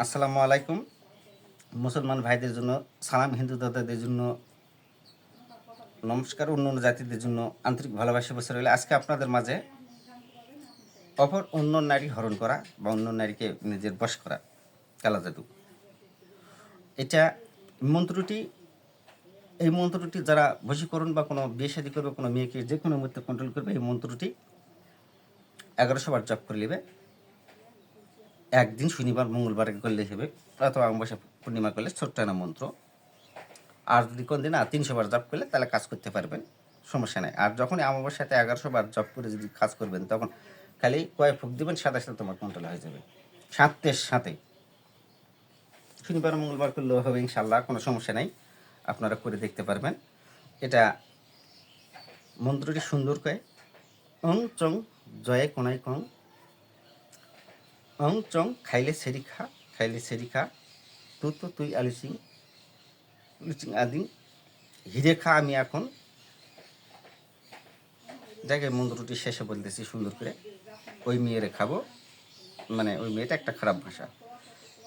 আসসালামু আলাইকুম। মুসলমান ভাইদের জন্য, সালাম হিন্দু দাদাদের জন্য, নমস্কার অন্য অন্য জাতিদের জন্য আন্তরিক ভালোবাসা বসে রইলে আজকে আপনাদের মাঝে অপর অন্য নারী হরণ করা বা অন্য নারীকে নিজের বশ করা, কালা জাদু। এটা মন্ত্রটি, এই মন্ত্রটি যারা বশীকরণ বা কোনো বিয়ে শাদী করবে, কোনো মেয়েকে যে কোনো মুহূর্তে কন্ট্রোল করবে, এই মন্ত্রটি এগারোশো বার জপ করে নেবে। একদিন শনিবার, মঙ্গলবার করলে হবে। অথবা অমাবস্যা পূর্ণিমা করলে ছোট্ট না মন্ত্র। আর যদি কোন দিন আর তিনশো বার জপ করলে তাহলে কাজ করতে পারবেন, সমস্যা নাই। আর যখন অমাবস্যাতে এগারোশো বার জপ করে যদি কাজ করবেন, তখন খালি কয়েক ফুক দিবেন, সাথে সাথে তোমার কন্ট্রোল হয়ে যাবে। সাতের সাথে। শনিবার, মঙ্গলবার করলেও হবে ইনশাল্লাহ কোনো সমস্যা নাই। আপনারা করে দেখতে পারবেন। এটা মন্ত্রটি সুন্দর করে অং চং, জয়ে কোনাই কং অং চং খাইলে সেরি খা, খাইলে সেরি খা, তু তো তুই আলুচিং লুচিং আদি হিরে খা আমি এখন। জায়গায় মন্ত্রটি শেষে বলতেছি সুন্দর করে। ওই মেয়েরে খাব। মানে ওই মেয়েটা একটা খারাপ ভাষা।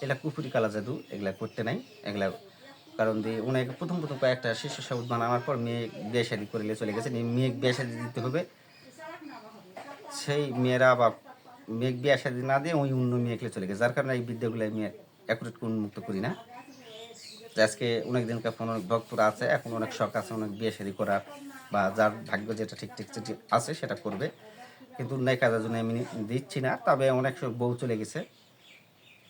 এগুলা কুপুরি কালা জাদু, এগুলা করতে নাই। এগুলা কারণ দিয়ে ওনাকে প্রথম প্রথম কয়েকটা শিশু সাবুদ বানানোর পর মেয়ে বিয়ে শাদি করে চলে গেছে। মেয়ে বিয়ে শাদি দিতে হবে। সেই মেয়েরা বা মেঘ বিয়ে শাদি না দিয়ে ওই অন্য মেয়েকে চলে গেছে। যার কারণে এই বিদ্যাগুলো আমি অ্যাকুরেট উন্মুক্ত করি না। আজকে অনেক দিনকার অনেক ভক্তরা আছে, এখন অনেক শখ আছে অনেক বিয়ে শাদি করার বা যার ভাগ্য যেটা ঠিক ঠিক আছে সেটা করবে। কিন্তু অন্যায় কাজের জন্য আমি দিচ্ছি না, তবে অনেক বউ চলে গেছে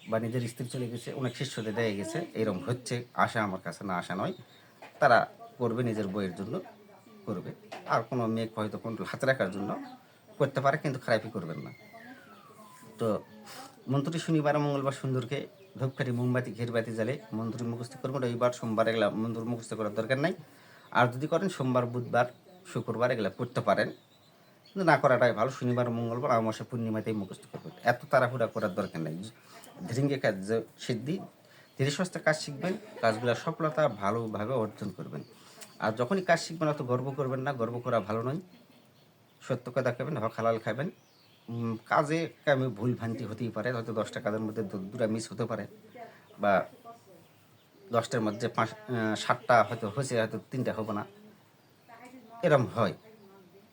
বা নিজের স্ত্রী চলে গেছে, অনেক শিষ্যদের দেয় গেছে, এরকম হচ্ছে, আশা আমার কাছে না, আশা নয়। তারা করবে নিজের বইয়ের জন্য, করবে। আর কোনো মেয়ে হয়তো কোনো হাতে রাখার জন্য করতে পারে, কিন্তু খারাপই করবেন না। তো মন্ত্রী শনিবার, মঙ্গলবার সুন্দরকে ধূপকাঠি, মোমবাতি, ঘেরবাতি জ্বালে মন্ত্রী মুখস্থ করবেন রবিবার, সোমবার এগুলা মন্ত্র মুখস্থ করার দরকার নাই। আর যদি করেন, সোমবার, বুধবার, শুক্রবার এগুলা করতে পারেন। কিন্তু না করাটাই ভালো, শনিবার, মঙ্গলবার আমাশা পূর্ণিমাতেই মুখস্থ করবেন। এত তাড়াহুড়া করার দরকার নেই। ধীরিঙ্গে কাজ সিদ্ধি, ধীরে সুস্থে কাজ শিখবেন, কাজগুলো সফলতা ভালোভাবে অর্জন করবেন। আর যখনই কাজ শিখবেন, অত গর্ব করবেন না, গর্ব করা ভালো নয়। সত্য কথা খাবেন হক হালাল খাবেন কাজে কামে ভুল ভ্রান্তি হতেই পারে, হয়তো দশটা কাজের মধ্যে দুটা মিস হতে পারে, বা দশটার মধ্যে পাঁচ সাতটা হয়তো হয়েছে, হয়তো তিনটা হবে না। এরম হয়।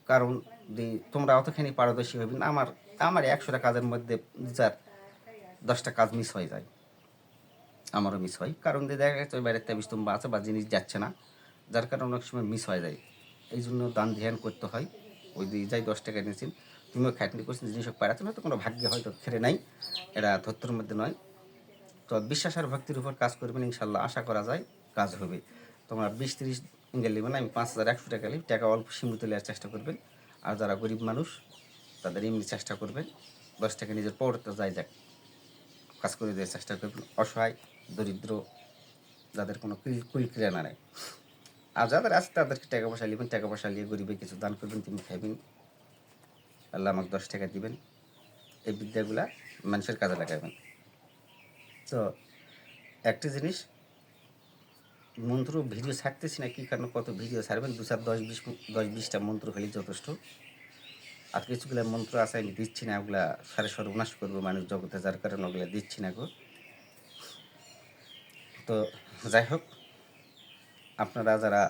কারণ যে তোমরা অতখানি পারদর্শী হবে না, আমার আমার একশোটা কাজের মধ্যে যার দশটা কাজ মিস হয়ে যায়, আমারও মিস হয়। কারণ দিয়ে দেখা যাচ্ছে ওই বাইরের বিস্তম্ভ আছে বা জিনিস যাচ্ছে না, যার কারণে অনেক সময় মিস হয়ে যায়। এই জন্য দান ধ্যান করতে হয়। ওই দিয়ে যাই দশ টাকা নিয়েছেন তুমিও খাটনি করছেন জিনিস পাড়াতে হয়তো কোনো ভাগ্যে হয়তো খেরে নাই। এটা ধত্তর মধ্যে নয়। তো বিশ্বাস আর ভক্তির উপর কাজ করবেন ইনশাল্লাহ আশা করা যায়, কাজ হবে। তোমরা বিশ তিরিশ গেলে মানে আমি পাঁচ হাজার একশো টাকা নিই টাকা অল্প সীমিত নেওয়ার চেষ্টা করবেন। আর যারা গরিব মানুষ, তাদের এমনি চেষ্টা করবেন, দশ টাকা নিজের পড়তে যায় যাক, কাজ করে দেওয়ার চেষ্টা করবেন। অসহায়, দরিদ্র, যাদের কোনো কুল ক্রিয়া না নেয় আর যাদের আছে, তাদেরকে টাকা পয়সা নেবেন টাকা পয়সা নিয়ে গরিবে কিছু দান করবেন তুমি খাইবেন। আল্লাহ আমাকে দশ টাকা দিবেন। এই বিদ্যাগুলা মানুষের কাজে লাগাবেন। তো একটা জিনিস, মন্ত্র ভিডিও ছাড়তেছি না, কী কারণে কত ভিডিও ছাড়বেন? দু চার দশ বিশ দশ বিশটা মন্ত্র হলেই যথেষ্ট। আর কিছুগুলো মন্ত্র আছে, আমি দিচ্ছি না, ওগুলা সারে সর্বনাশ করব মানুষ জগতে, যার কারণে ওগুলা দিচ্ছি না গো। তো যাই হোক, আপনারা যারা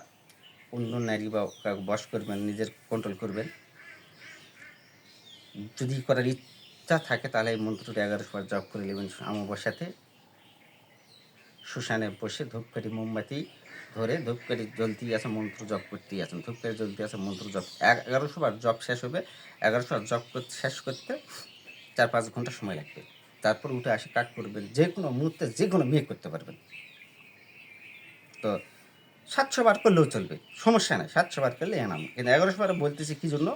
অন্য নারী বা বশ করবেন, নিজের কন্ট্রোল করবেন যদি করার ইচ্ছা থাকে, তাহলে এই মন্ত্রটি এগারোশো বার জপ করে নেবেন অমাবস্যাতে। শ্মশানে বসে ধূপকাঠি মোমবাতি ধরে ধূপকাঠি জ্বলতেই আছে, মন্ত্র জপ করতেই আছেন। ধূপকাঠি জ্বলতে আছে, মন্ত্র জপ। এগারোশো বার জপ শেষ হবে। এগারোশো বার জপ শেষ করতে চার পাঁচ ঘণ্টা সময় লাগবে। তারপর উঠে আসে কাজ করবেন, যে কোনো মুহূর্তে যে কোনো মেয়ে করতে পারবেন। তো সাতশো বার করলেও চলবে, সমস্যা নেই, সাতশো বার করলে এনাম। কিন্তু এগারোশো বার বলতেছি কি জন্য?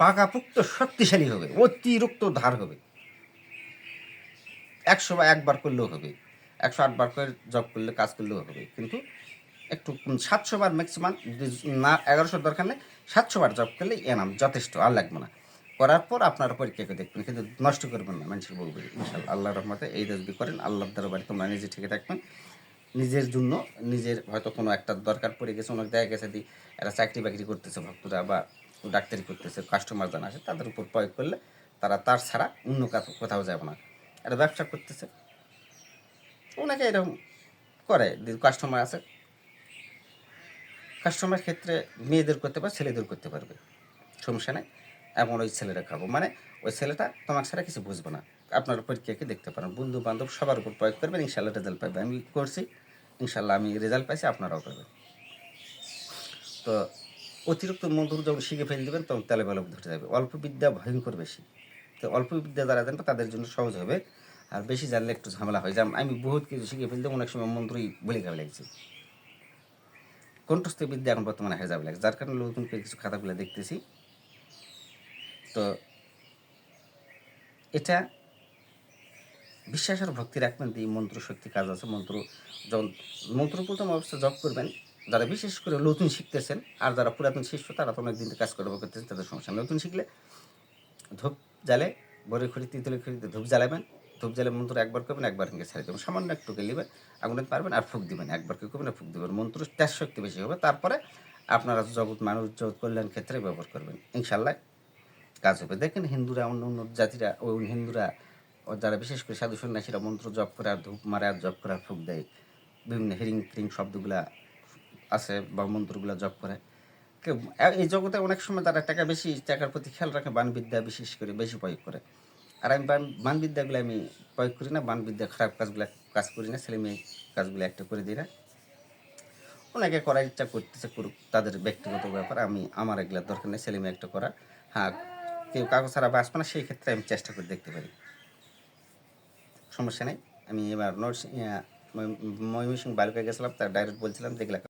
পাকাপুক্ত শক্তিশালী হবে, অতিরিক্ত ধার হবে। একশো বা একবার করলেও হবে, একশো আটবার করে জব করলে, কাজ করলেও হবে। কিন্তু একটু সাতশো বার ম্যাক্সিমাম যদি না, এগারোশোর দরকার নেই, সাতশো বার জব করলে এনাম, যথেষ্ট, আর লাগবে না। করার পর আপনারা পরীক্ষাকে দেখবেন, কিন্তু নষ্ট করবেন না মানুষের বলবে ইনশাল্লাহ, আল্লাহ রহমতে এই যদি করেন, আল্লাহর দরবারে তোমরা নিজে ঠিক থাকবেন। নিজের জন্য, নিজের হয়তো কোনো একটা দরকার পড়ে গেছে, অনেক দেখা গেছে দি, এরা চাকরি বাকরি করতেছে ভক্তরা বা ডাক্তারি করতেছে কাস্টমার জানা আছে তাদের উপর প্রয়োগ করলে তারা তার ছাড়া অন্য কোথাও যাবে না। একটা ব্যবসা করতেছে। ওনাকে এরকম করে কাস্টমার আছে। কাস্টমার ক্ষেত্রে মেয়েদের করতে পারে ছেলেদের করতে পারবে। সমস্যা নেই। এবং ওই ছেলেরা খাব। মানে ওই ছেলেটা তোমার ছাড়া কিছু বুঝব না। আপনার পরীক্ষাকে দেখতে পারেন। বন্ধু বান্ধব সবার উপর প্রয়োগ করবেন ইনশাল্লাহ রেজাল্ট পাবে। আমি করছি ইনশাল্লাহ আমি রেজাল্ট পাইছি, আপনারাও পাবেন। তো অতিরিক্ত মধুর যখন শিখে ফেলে দেবেন, তখন তেলে বেলে ধরে যাবে। অল্প বিদ্যা ভয়ঙ্কর বেশি। তো অল্প বিদ্যা যারা জানবে, তাদের জন্য সহজ হবে। আর বেশি জানলে একটু ঝামেলা হয়। যেমন আমি বহুত কিছু শিখে ফেলতে, অনেক সময় মন্ত্রই বলে খাবে লাগছে। কণ্ঠস্থ বিদ্যা এখন বর্তমানে হয়ে যাবে লাগে যার কারণে নতুন কিছু খাতাগুলো দেখতেছি। তো এটা বিশ্বাস আর ভক্তি রাখবেন যে এই মন্ত্র শক্তি কাজ আছে। মন্ত্র যখন মন্ত্র প্রথম অবস্থা জপ করবেন যারা বিশেষ করে নতুন শিখতেছেন আর যারা পুরাতন শিষ্য, তারা তো অনেক দিন কাজ করে করতেছেন, তাদের সমস্যা নতুন শিখলে ধূপ জ্বালে, বড়ি খড়ি, তিতলি খড়িতে ধূপ জ্বালাবেন। ধূপ জ্বালে মন্ত্র একবার করবেন, একবার হিঙ্গে ছেড়ে দেবেন। সামান্য একটু নেবেন আগুনে পারবেন, আর ফুক দিবেন একবার কি করবেন ফুক দিবেন। মন্ত্র তেজ শক্তি বেশি হবে। তারপরে আপনারা জগৎ, মানুষ, জগৎ কল্যাণ ক্ষেত্রে ব্যবহার করবেন। ইনশাল্লাহ কাজ হবে। দেখেন হিন্দুরা, অন্য অন্য জাতিরা ওই হিন্দুরা যারা বিশেষ করে সাধু সন্ন্যাসীরা মন্ত্র জপ করে আর ধূপ মারে আর জপ করে আর ফুক দেয়। বিভিন্ন হিরিং ফিরিং শব্দগুলা আছে বা মন্ত্রগুলা জপ করে। এই জগতে অনেক সময় তারা টাকা বেশি, টাকার প্রতি খেয়াল রাখে, বানবিদ্যা বিশেষ করে, বেশি প্রয়োগ করে। আর আমি বান, বানবিদ্যাগুলো আমি প্রয়োগ করি না, বানবিদ্যা খারাপ কাজগুলো, কাজ করি না, ছেলে মেয়ে কাজগুলো একটা করে দিই না। ওনাকে করার ইচ্ছা করতেছে করুক, তাদের ব্যক্তিগত ব্যাপার, আমি, আমার এগুলো দরকার নেই, ছেলে মেয়ে একটা করা। হ্যাঁ কেউ কাগজ ছাড়া বাঁচবে না, সেই ক্ষেত্রে আমি চেষ্টা করে দেখতে পারি। সমস্যা নেই, আমি এবার নর্স ময়মনসিং বালুকা গেছিলাম, তার ডাইরেক্ট বলছিলাম যেগুলা